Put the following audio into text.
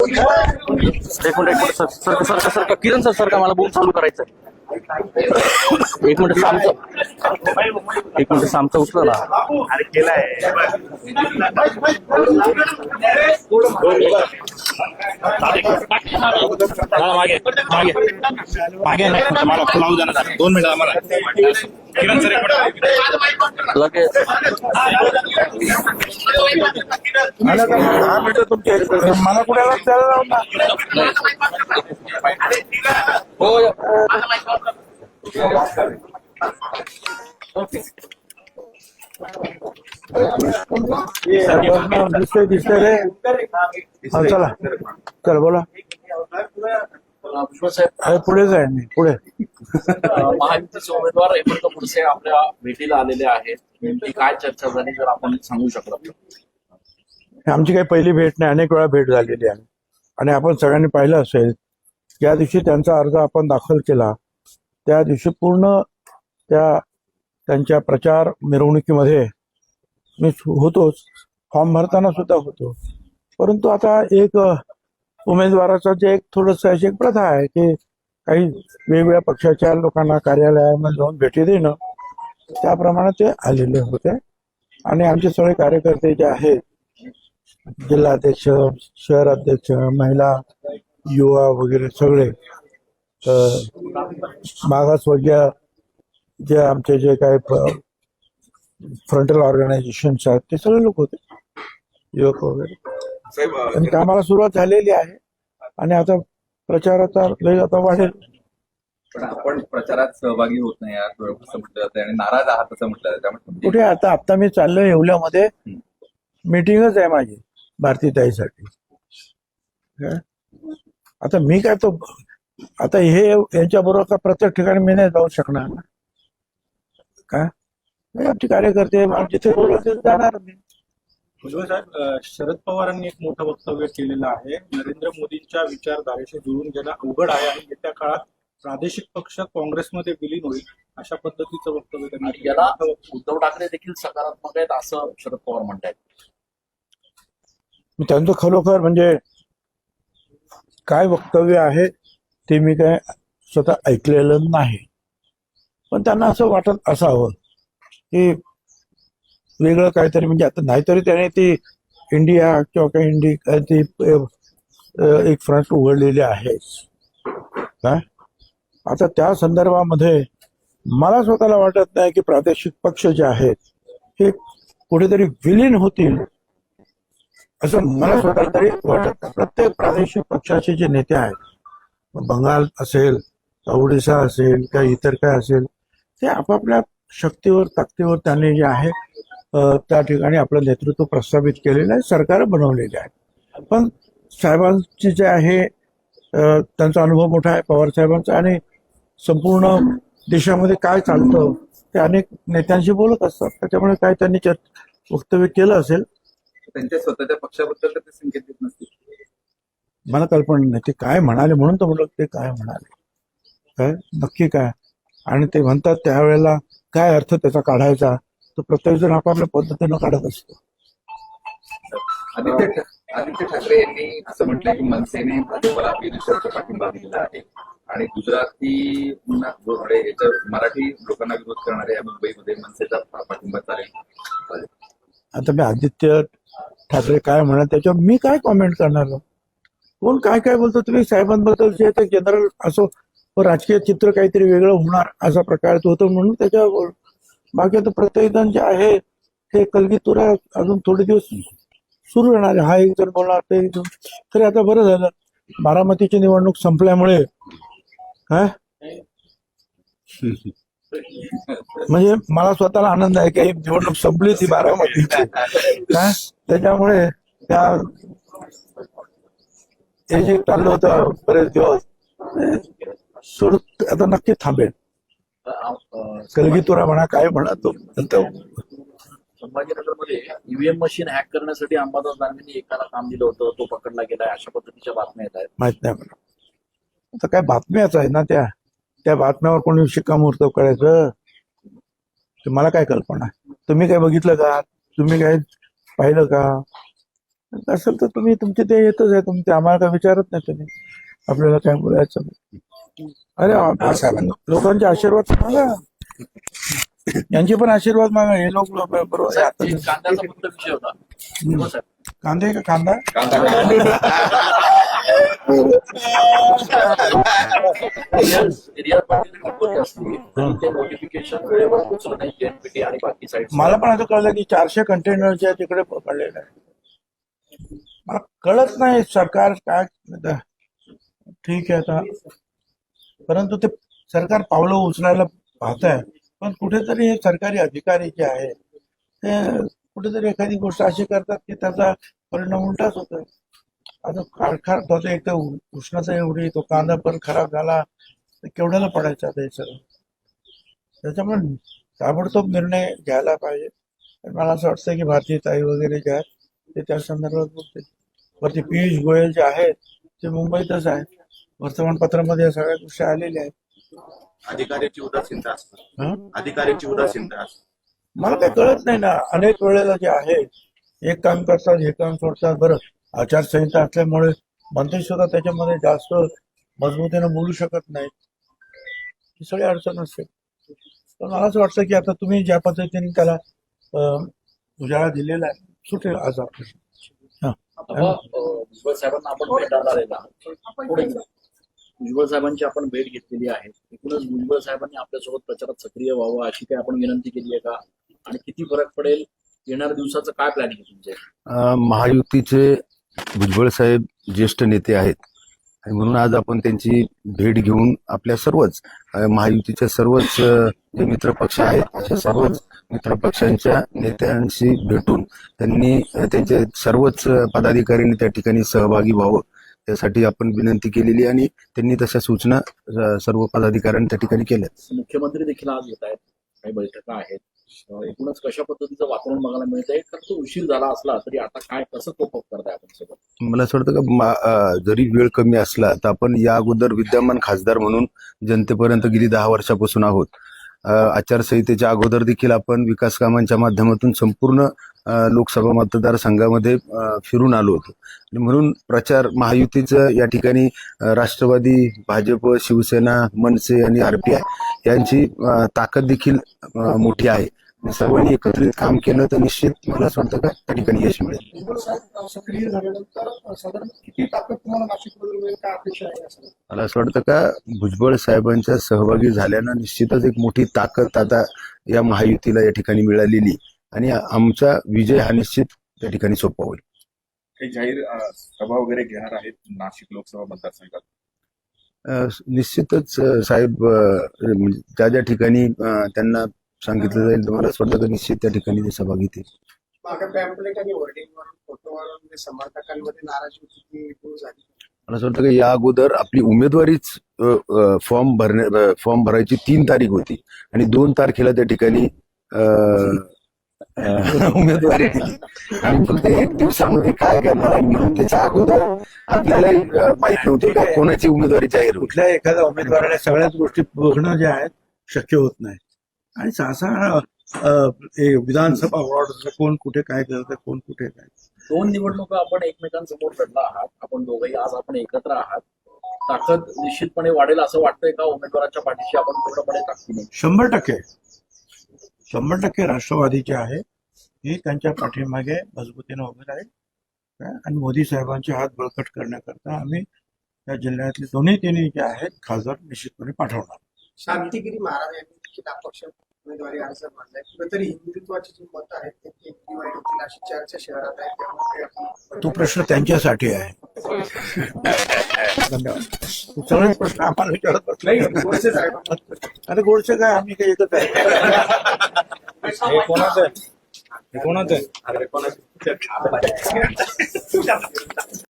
एक मिनिट एक minute sir sir sir sir Kiran sir sir का मला बोल चालू करायचं एक मिनिट सामचं एक मिनिट सामचं उचलं ना अरे केलाय मागे मागे मागे नाही मला लावू द्या ना दोन मिनिट आम्हाला मला काय दहा मिनिटं तुमचे मला कुणाला चालला ना. हो. दिसतंय दिसतंय रे. हा, चला. चला बोला. पुढे जाय मी पुढे. महायुतीचे उमेदवार हेमंत खुडसे आपल्या भेटीला आलेले आहेत. नेमकी काय चर्चा झाली जर आपण सांगू शकलो आमची काही पहिली भेट नाही अनेक वेळा भेट झालेली आहे. आणि आपण सगळ्यांनी पाहिलं असेल ज्या दिवशी त्यांचा अर्ज आपण दाखल केला त्या दिवशी पूर्ण त्या त्यांच्या प्रचार मिरवणुकीमध्ये मी होतोच. फॉर्म भरताना सुद्धा होतो. परंतु आता एक उमेदवाराचं जे एक थोडस अशी एक प्रथा आहे की काही वेगवेगळ्या पक्षाच्या लोकांना कार्यालयामध्ये जाऊन भेटी देणं त्याप्रमाणे ते आलेले होते. आणि आमचे सगळे कार्यकर्ते जे आहेत जिल्हाध्यक्ष शहर अध्यक्ष महिला युवा वगैरे सगळे मागासवर्गीय जे आमचे जे काही फ्रंटल ऑर्गनायझेशन्स आहेत ते सगळे लोक होते. युवक वगैरे. आणि कामाला सुरुवात झालेली आहे. आणि आता प्रचाराचा वेग आता वाढेल. पण आपण प्रचारात सहभागी होत नाही यार असं म्हटलं जातं आणि नाराज आहात असं म्हटलं जातं त्यामुळे कुठे आता आता मी चाललोय येवल्यामध्ये. मीटिंगच आहे माझी भारतीताईसाठी. काय? आता मी काय तो आता हे यांच्या बरोबर का प्रत्येक ठिकाणी मी नाही जाऊ शकणार ना. काय हे आमचे कार्यकर्ते जिथे बोलवतील तिथे जाणार मी. साहेब शरद पवारांनी एक मोठं वक्तव्य केलेलं आहे. नरेंद्र मोदींच्या विचारधारेशी जुळून घेणं अवघड आहे आणि येत्या काळात प्रादेशिक पक्ष काँग्रेसमध्ये विलीन होईल अशा पद्धतीचं वक्तव्य त्यांनी. याला उद्धव ठाकरे देखील सकारात्मक आहेत असं शरद पवार म्हणतायत. मी त्यांचं खरोखर म्हणजे काय वक्तव्य आहे ते मी काय स्वतः ऐकलेलं नाही. पण त्यांना असं वाटत असावं की वेगळं काहीतरी म्हणजे आता नाहीतरी त्याने ती इंडिया किंवा काही इंडी ती एक फ्रंट उघडलेली आहे काय आता त्या संदर्भामध्ये मला स्वतःला वाटत नाही की प्रादेशिक पक्ष जे आहेत हे कुठेतरी विलीन होतील असं मला स्वतःला तरी वाटत नाही. प्रत्येक प्रादेशिक पक्षाचे जे नेते आहेत बंगाल असेल ओडिशा असेल किंवा इतर काय असेल ते आपापल्या शक्तीवर ताकदीवर त्यांनी जे आहे त्या ठिकाणी आपलं नेतृत्व प्रस्थापित केलेलं आहे सरकार बनवलेले आहे पण साहेबांचे जे आहे त्यांचा अनुभव मोठा आहे पवार साहेबांचा आणि संपूर्ण देशामध्ये काय चालतं ते अनेक नेत्यांशी बोलत असतात. त्याच्यामुळे काय त्यांनी वक्तव्य केलं असेल. त्यांच्या स्वतःच्या पक्षाबद्दल तर ते संकेत देत नसतील. मला कल्पना नाही. ते काय म्हणाले म्हणून तर म्हणलं ते काय म्हणाले? काय? नक्की काय? आणि ते म्हणतात त्यावेळेला काय अर्थ त्याचा काढायचा? तो प्रत्येक जण आपापल्या पद्धतीनं काढत असतो. आदित्य ठा- आदित्य ठाकरे यांनी असं म्हटलंय की मनसेने भाजपला बिनशर्त पाठिंबा दिलेला आहे. आणि गुजराती याच्या मराठी लोकांना विरोध करणाऱ्या मुंबईमध्ये मनसेचा पा- पाठिंबा चालेल. आता मी आदित्य ठाकरे काय म्हणा त्याच्यावर मी काय कॉमेंट करणार कोण काय काय बोलतो तुम्ही साहेबांबद्दल जे ते जनरल असो व राजकीय चित्र काहीतरी वेगळं होणार असा प्रकार तो होतो म्हणून त्याच्यावर बोल बाकी आता प्रत्येक जण जे आहे हे कलगीतुरा अजून थोडे दिवस सुरू राहणार हा एक जण बोलणार ते एक जण. तरी आता बरं झालं. बारामतीची निवडणूक संपल्यामुळे काय म्हणजे मला स्वतःला आनंद आहे की निवडणूक संपली ती बारामतीची. काय त्याच्यामुळे त्या हे जे चाललं होतं बरेच दिवस सुरू आता नक्की थांबेल. कलगीतुरा म्हणा काय म्हणा तो संभाजीनगरमध्ये ईव्हीएम मशीन हॅक करण्यासाठी अंबादास दानवेंनी एकाला काम दिलं होतं. तो पकडला गेलाय. अशा पद्धतीच्या बातम्या येत आहेत. माहीत नाही मला. आता काय बातम्याच आहे ना त्या? त्या बातम्यावर कोणी शिक्कामोर्तब करायचं? ते मला काय कल्पना? तुम्ही काय बघितलं का? तुम्ही काय पाहिलं का? असेल तर तुम्ही तुमचे ते येतच आहे. तुमचे आम्हाला काय विचारत नाही तुम्ही. आपल्याला काय बोलायचं? अरे लोकांचे आशीर्वाद मागा यांचे पण आशीर्वाद मागा. हे लोक बरोबर. आहे. आता कांद्याचा फक्त विषय होता हो, साहेब. कांदे का कांदा? असते ते वेळेवर पोहोचलं नाही आणि बाकी मला पण असं कळलं की चारशे कंटेनरच्या तिकडे पडलेलं आहे. मला कळत नाही सरकार काय ठीक आहे आता. परंतु ते सरकार पावलं उचलायला पाहत आहे पण कुठेतरी हे सरकारी अधिकारी जे आहे ते कुठेतरी एखादी गोष्ट अशी करतात की त्याचा परिणाम उलटाच होतोय. आता कारखान तो एक तर उष्णता एवढी तो कांदा पण खराब झाला तर केवढ्याला पडायचा आता हे सगळं? त्याच्यामुळे ताबडतोब निर्णय घ्यायला पाहिजे. पण मला असं वाटतं की भारतीय ताई वगैरे जे आहेत ते त्या संदर्भात बोलते वरती पियुष गोयल जे आहेत ते मुंबईतच आहेत. वर्तमानपत्रामध्ये या सगळ्या गोष्टी आलेल्या आहेत. अधिकाऱ्याची उदासीनता असते. हं? अधिकाऱ्याची उदासीनता मला काही कळत नाही ना. अनेक वेळेला जे आहे एक काम करतात हे काम सोडतात. बरं आचारसंहिता असल्यामुळे मंत्री सुद्धा त्याच्यामध्ये जास्त मजबूतीनं बोलू शकत नाहीत. ही सगळी अडचण असते. पण मला असं वाटतं की आता तुम्ही ज्या पद्धतीने त्याला अं, उजाळा दिलेला आहे सुटेल आज आपलं आता मग, अं, भुजबळ साहेबांना आपण भेट आलेला आहोत. पुढे जा. भुजबळ साहेबांची आपण भेट घेतलेली आहे. एकूणच भुजबळ साहेबांनी आपल्यासोबत प्रचारात सक्रिय व्हावं अशी काही आपण विनंती केली आहे का? आणि किती फरक पडेल? येणाऱ्या दिवसाचं काय प्लॅनिंग आहे तुमचे? महायुतीचे भुजबळ साहेब ज्येष्ठ नेते आहेत. आणि म्हणून आज आपण त्यांची भेट घेऊन आपल्या सर्वच महायुतीचे महायुतीच्या सर्वच जे मित्रपक्ष आहेत अशा सर्वच मित्रपक्षांच्या नेत्यांशी भेटून त्यांनी त्यांचे सर्वच पदाधिकाऱ्यांनी त्या ठिकाणी सहभागी व्हावं. त्यासाठी आपण विनंती केलेली आणि त्यांनी तशा सूचना सर्व पदाधिकाऱ्यांनी त्या ठिकाणी केल्या मुख्यमंत्री देखील आज येत आहेत. काही बैठका आहेत. एकूणच कशा पद्धतीचं वातावरण बघायला मिळतंय? खरं तो उशीर झाला असला तरी आता काय कसं कोप करताय आपण सोबत मला असं वाटतं का जरी वेळ कमी असला तर आपण या अगोदर विद्यमान खासदार म्हणून जनतेपर्यंत गेली दहा वर्षापासून आहोत. आचारसंहितेच्या अगोदर देखील आपण विकास कामांच्या माध्यमातून संपूर्ण लोकसभा मतदारसंघामध्ये फिरून आलो होतो. आणि म्हणून प्रचार महायुतीचं या ठिकाणी राष्ट्रवादी भाजप शिवसेना मनसे आणि आरपीआय यांची ताकद देखील मोठी आहे. सर्वांनी एकत्रित काम केलं तर निश्चित मला असं वाटतं का त्या ठिकाणी यश मिळेल. सक्रिय झाल्यानंतर साधारण किती ताकद तुम्हाला नाशिकमध्ये मिळेल काय अपेक्षा आहे असं मला असं वाटतं का भुजबळ साहेबांच्या सहभागी झाल्यानं निश्चितच एक मोठी ताकद आता या महायुतीला या ठिकाणी मिळालेली आणि आमचा विजय हा निश्चित त्या ठिकाणी सोपा होईल. काही जाहीर सभा वगैरे घेणार आहेत नाशिक लोकसभा मतदारसंघात? निश्चितच साहेब म्हणजे ज्या ज्या ठिकाणी त्यांना सांगितलं जाईल. तर मला असं वाटतं की निश्चित त्या ठिकाणी ते सभा घेतील मला असं वाटतं की या अगोदर आपली उमेदवारीच फॉर्म भरण्या फॉर्म भरायची तीन तारीख होती. आणि दोन तारखेला त्या ठिकाणी उमेदवारी दिली. आणि फक्त एक दिवसामध्ये काय करणार आहे म्हणून त्याच्या अगोदर आपल्याला माहीत नव्हते का कोणाची उमेदवारी जाहीर होईल. कुठल्याही एखाद्या उमेदवाराला सगळ्याच गोष्टी बघणं जे आहेत शक्य होत नाही. आणि सहसा विधानसभा वॉर्ड कोण कुठे काय करतं कोण कुठे काय? दोन निवडणुका आपण एकमेकांसमोर लढला आहात. आपण दोघंही आज आपण एकत्र आहात. ताकद निश्चितपणे वाढेल असं वाटतंय का? उमेदवाराच्या पाठीशी आपण पूर्णपणे शंभर टक्के. शंभर टक्के राष्ट्रवादीचे आहे हे त्यांच्या पाठीमागे मजबूतीने उभे राहील. काय? आणि मोदी साहेबांचे हात बळकट करण्याकरता आम्ही या जिल्ह्यातले दोन्ही तिन्ही जे आहेत खासदार निश्चितपणे पाठवणार. शांतिगिरी महाराज यांनी उमेदवारी अर्ज भरलाय. कुठेतरी हिंदुत्वाची जी मतं आहेत ते divide होतील अशी चर्चा शहरात आहे त्यामुळे आपण- तो प्रश्न त्यांच्यासाठी आहे. धन्यवाद. प्रश्न आम्हाला विचारत अरे गोडसे काय आम्ही काही एकच आहे. हे कोणाचं आहे? हे कोणाचं आहे?